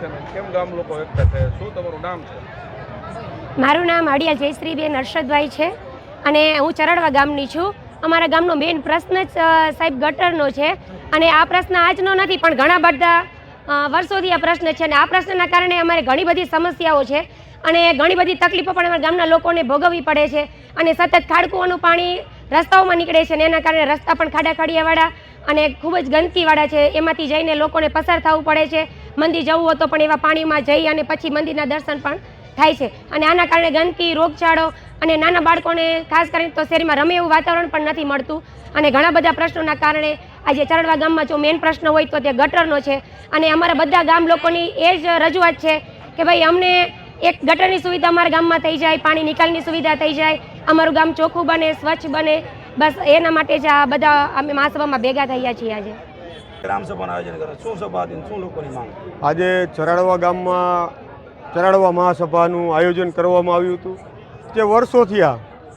છે ને? કેમ ગામ લોકો એકઠા થયા શું તમારું નામ છે? મારું નામ અડિયા જયશ્રીબેન હર્ષદભાઈ છે અને હું ચરડવા ગામની છું. અમારા ગામનો મેઇન પ્રશ્ન જ સાહેબ ગટરનો છે અને આ પ્રશ્ન આજનો નથી, પણ ઘણા બધા વર્ષોથી આ પ્રશ્ન છે અને આ પ્રશ્નના કારણે અમારે ઘણી બધી સમસ્યાઓ છે અને ઘણી બધી તકલીફો પણ અમારા ગામના લોકોને ભોગવવી પડે છે અને સતત ખાડકુઓનું પાણી રસ્તાઓમાં નીકળે છે અને એના કારણે રસ્તા પણ ખાડા ખાડિયાવાળા અને ખૂબ જ ગંદકીવાળા છે. એમાંથી જઈને લોકોને પસાર થવું પડે છે. મંદિર જવું હોય તો પણ એવા પાણીમાં જઈ અને પછી મંદિરના દર્શન પણ થાય છે. અને આના કારણે ગંદકી, રોગચાળો અને નાના બાળકોને ખાસ કરીને તો શહેરમાં રમે એવું વાતાવરણ પણ નથી મળતું. અને ઘણા બધા પ્રશ્નોના કારણે આજે ચરણવા ગામમાં જો મેઇન પ્રશ્ન હોય તો તે ગટરનો છે. અને અમારા બધા ગામ લોકોની એ જ રજૂઆત છે કે ભાઈ, અમને એક ગટરની સુવિધા અમારા ગામમાં થઈ જાય, પાણી નિકાલની સુવિધા થઈ જાય, અમારું ગામ ચોખ્ખું બને, સ્વચ્છ બને. બસ એના માટે જ આ બધા અમે મહાસભામાં ભેગા થયા છીએ આજે. ગ્રામ આયોજન કરે શું સભા હતી શું લોકોની માંગ? આજે ચરાડવા ગામમાં, ચરાડવા મહાસભાનું આયોજન કરવામાં આવ્યું હતું. જે વર્ષોથી આ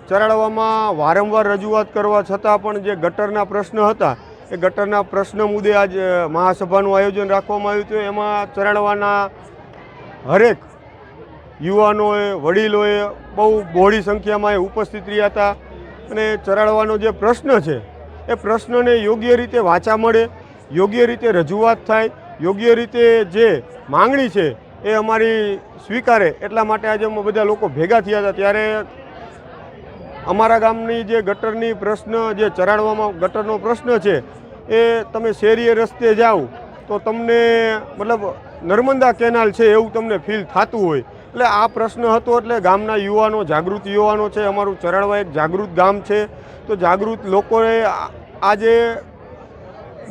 ચરાડવામાં વારંવાર રજૂઆત કરવા છતાં પણ જે ગટરના પ્રશ્ન હતા, એ ગટરના પ્રશ્ન મુદ્દે આજ મહાસભાનું આયોજન રાખવામાં આવ્યું હતું. એમાં ચરાડવાના હરેક યુવાનોએ, વડીલોએ બહુ બહોળી સંખ્યામાં એ ઉપસ્થિત રહ્યા હતા. અને ચરાડવાનો જે પ્રશ્ન છે, એ પ્રશ્નને યોગ્ય રીતે વાંચા મળે યોગ્ય રીતે રજૂઆત થાય, યોગ્ય રીતે જે માંગણી છે એ અમારી સ્વીકારે. એટલા માટે આજે અમે બધા લોકો ભેગા થયા હતા. ત્યારે અમારા ગામની જે ગટરની પ્રશ્ન, જે ચરાડવામાં ગટરનો પ્રશ્ન છે, એ તમે શેરીએ રસ્તે જાઓ તો તમને મતલબ નર્મદા કેનાલ છે એવું તમને ફીલ થતું હોય. એટલે આ પ્રશ્ન હતો એટલે ગામના યુવાનો, જાગૃત યુવાનો છે. અમારું ચરાડવા એક જાગૃત ગામ છે. તો જાગૃત લોકોએ આજે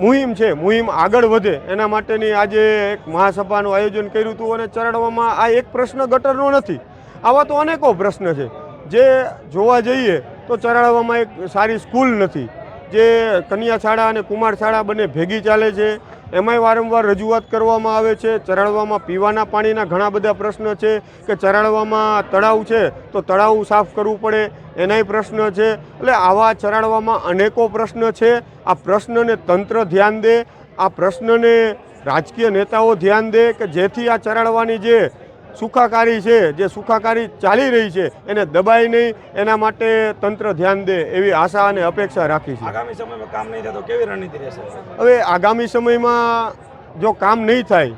મુહિમ છે, મુહિમ આગળ વધે. એના માટેની આજે એક મહાસભાનું આયોજન કર્યું હતું અને ચરણવામાં આ એક પ્રશ્ન ગટરનો નથી. આવા તો અનેકો પ્રશ્ન છે. જે જોવા જઈએ તો ચરાડવામાં એક સારી સ્કૂલ નથી. જે કન્યા શાળા અને કુમાર શાળા બંને ભેગી ચાલે છે. એમાંય વારંવાર રજૂઆત કરવામાં આવે છે ચરાડવામાં પીવાના પાણીના ઘણા બધા પ્રશ્ન છે કે ચરાડવામાં તળાવ છે તો તળાવ સાફ કરવું પડે, એનાય પ્રશ્ન છે. એટલે આવા ચરાડવામાં અનેકો પ્રશ્ન છે. આ પ્રશ્નને તંત્ર ધ્યાન દે, આ પ્રશ્નને રાજકીય નેતાઓ ધ્યાન દે કે જેથી આ ચરાડવાની જે સુખાકારી છે જે સુખાકારી ચાલી રહી છે એને દબાય નહીં એના માટે તંત્ર ધ્યાન દે એવી આશા અને અપેક્ષા રાખી છે. આગામી સમયમાં કામ નહીં થાય તો કેવી રણનીતિ રહેશે? હવે આગામી સમયમાં જો કામ નહીં થાય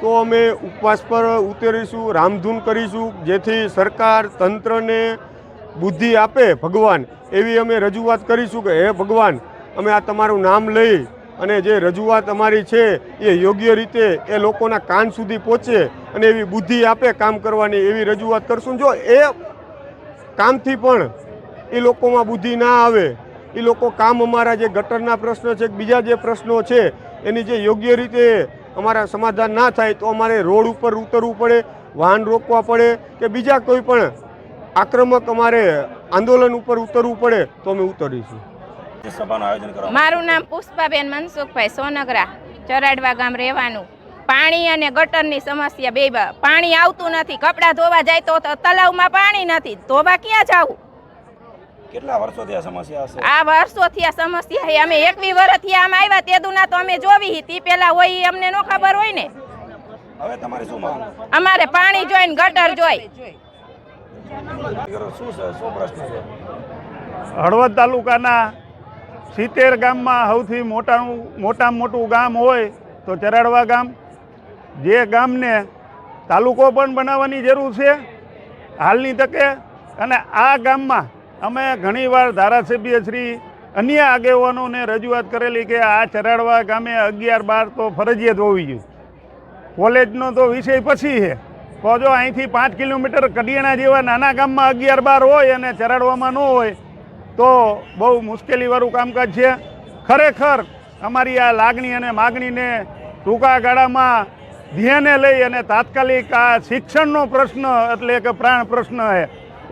તો અમે ઉપવાસ પર ઉતરીશું રામધૂન કરીશું જેથી સરકાર તંત્રને બુદ્ધિ આપે ભગવાન એવી અમે રજૂઆત કરીશું કે હે ભગવાન અમે આ તમારું નામ લઈ અને જે રજૂઆત અમારી છે, એ યોગ્ય રીતે એ લોકોના કાન સુધી પહોંચે અને એવી બુદ્ધિ આપે કામ કરવાની એવી રજૂઆત કરશું. જો એ કામથી પણ એ લોકોમાં બુદ્ધિ ના આવે, એ લોકો કામ અમારા જે ગટરના પ્રશ્નો છે, બીજા જે પ્રશ્નો છે, એની જે યોગ્ય રીતે અમારા સમાધાન ના થાય, તો અમારે રોડ ઉપર ઉતરવું પડે, વાહન રોકવા પડે કે બીજા કોઈ પણ આક્રમક અમારે આંદોલન ઉપર ઉતરવું પડે, તો અમે ઉતરીશું. સભાનું આયોજન કરવામાં મારું નામ પુષ્પાબેન મનસુખભાઈ સોનગરા ચરાડવા ગામ રહેવાનું. પાણી અને ગટરની સમસ્યા બે પાણી આવતું નથી કપડાં ધોવા જાય તો તલાવમાં પાણી નથી ધોવા ક્યાં જવું કેટલા વર્ષોથી આ સમસ્યા હશે? આ વર્ષોથી આ સમસ્યા છે. અમે એકવી વર્ષથી આમ આવ્યા તે દુના તો અમે જોવી તી પેલા હોય અમને નો ખબર હોય ને. હવે તમારી શું માંગ અમારે પાણી જોઈ ને ગટર જોઈ. શું શું પ્રશ્ન છે? હળવદ તાલુકાના સિત્તેર ગામમાં સૌથી મોટાનું, મોટામાં મોટું ગામ હોય તો ચરાડવા ગામ. જે ગામને તાલુકો પણ બનાવવાની જરૂર છે હાલની તકે. અને આ ગામમાં અમે ઘણીવાર ધારાસભ્ય શ્રી અન્ય આગેવાનોને રજૂઆત કરેલી કે આ ચરાડવા ગામે અગિયાર બાર તો ફરજિયાત હોવી જોઈએ. કોલેજનો તો વિષય પછી છે. તો જો અહીંથી પાંચ કિલોમીટર કડિયાણા જેવા નાના ગામમાં અગિયાર બાર હોય અને ચરાડવામાં ન હોય તો બહુ મુશ્કેલીવાળું કામકાજ છે. ખરેખર અમારી આ લાગણી અને માગણીને ટૂંકા ગાળામાં ધ્યાને લઈ અને તાત્કાલિક આ શિક્ષણનો પ્રશ્ન એટલે કે પ્રાણ પ્રશ્ન છે.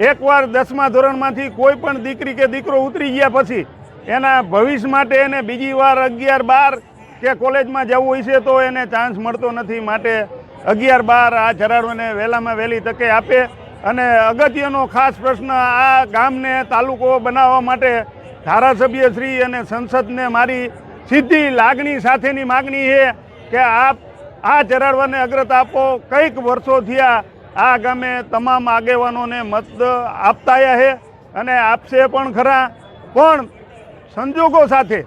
એકવાર દસમા ધોરણમાંથી કોઈ પણ દીકરી કે દીકરો ઉતરી ગયા પછી એના ભવિષ્ય માટે એને બીજી વાર અગિયાર બાર કે કોલેજમાં જવું હોય છે તો એને ચાન્સ મળતો નથી. માટે અગિયાર બાર આ જરાડોને વહેલામાં વહેલી તકે આપે. અને અગત્યનો ખાસ પ્રશ્ન આ ગામને તાલુકો બનાવવા માટે ધારાસભ્યશ્રી અને સંસદને મારી સીધી લાગણી સાથેની માગણી છે કે આપ આ ચરાડવાને અગ્રતા આપો. કંઈક વર્ષો થયા આ ગામે તમામ આગેવાનોને મત આપતાયા છે અને આપશે પણ ખરા. પણ સંજોગો સાથે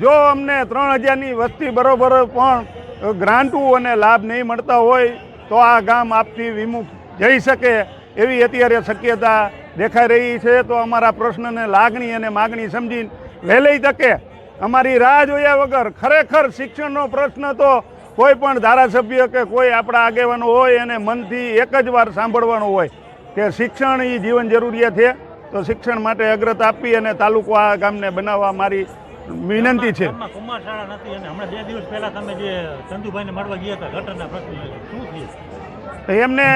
જો અમને ત્રણ હજારની વસ્તી બરોબર પણ ગ્રાન્ટું અને લાભ નહીં મળતા હોય તો આ ગામ આપથી વિમુખ જઈ શકે. એવી અત્યારે શક્યતા દેખાઈ રહી છે તો અમારા પ્રશ્નને લાગણી અને માગણી સમજીને વહેલી તકે અમારી રાહ જોયા વગર ખરેખર શિક્ષણનો પ્રશ્ન તો કોઈ પણ ધારાસભ્ય કે કોઈ આપણા આગેવાનો હોય એને મનથી એક જ વાર સાંભળવાનો હોય કે શિક્ષણ એ જીવન જરૂરિયાત છે તો શિક્ષણ માટે અગ્રતા આપી અને તાલુકો આ ગામને બનાવવા મારી વિનંતી છે. એમને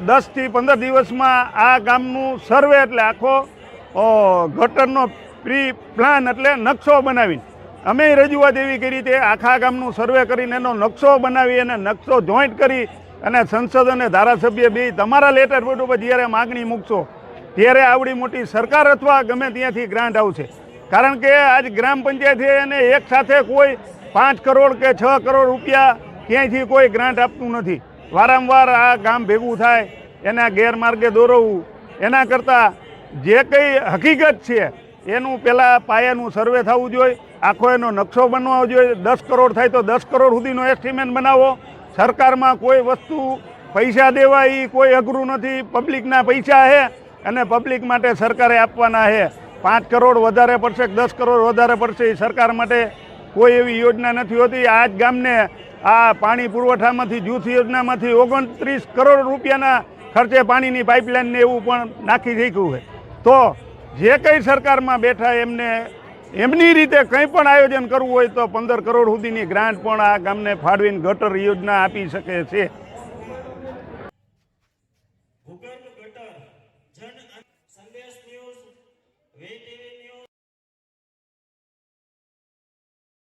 દસથી પંદર દિવસમાં આ ગામનું સર્વે એટલે આખો ગટરનો પ્રી પ્લાન એટલે નકશો બનાવીને. અમે રજૂઆત એવી કરી તે આખા ગામનું સર્વે કરીને એનો નકશો બનાવી અને નકશો જોઈન્ટ કરી અને સંસદ અને ધારાસભ્ય બે તમારા લેટર બોર્ડ ઉપર જ્યારે માગણી મૂકશો, ત્યારે આવડી મોટી સરકાર અથવા ગમે ત્યાંથી ગ્રાન્ટ આવશે. કારણ કે આજ ગ્રામ પંચાયતે એને એક સાથે કોઈ પાંચ કરોડ કે છ કરોડ રૂપિયા ક્યાંયથી કોઈ ગ્રાન્ટ આપતું નથી. વારંવાર આ ગામ ભેગું થાય, એના ગેરમાર્ગે દોરવવું એના કરતાં જે કંઈ હકીકત છે, એનું પહેલાં પાયાનું સર્વે થવું જોઈએ, આખો એનો નકશો બનવો જોઈએ, દસ કરોડ થાય તો દસ કરોડ સુધીનો એસ્ટિમેટ બનાવો. સરકારમાં કોઈ વસ્તુ પૈસા દેવા એ કોઈ અઘરું નથી, પબ્લિકના પૈસા છે અને પબ્લિક માટે સરકારે આપવાના છે પાંચ કરોડ વધારે પડશે દસ કરોડ વધારે પડશે એ સરકાર માટે કોઈ એવી યોજના નથી હોતી. આ જ ગામને આ પાણી પુરવઠામાંથી, જૂથ યોજનામાંથી ઓગણત્રીસ કરોડ રૂપિયાના ખર્ચે પાણીની પાઇપલાઇનને એવું પણ નાખી શીખ્યું છે. તો જે કંઈ સરકારમાં બેઠા એમને, એમની રીતે કંઈ પણ આયોજન કરવું હોય તો પંદર કરોડ સુધીની ગ્રાન્ટ પણ આ ગામને ફાળવીને ગટર યોજના આપી શકે છે.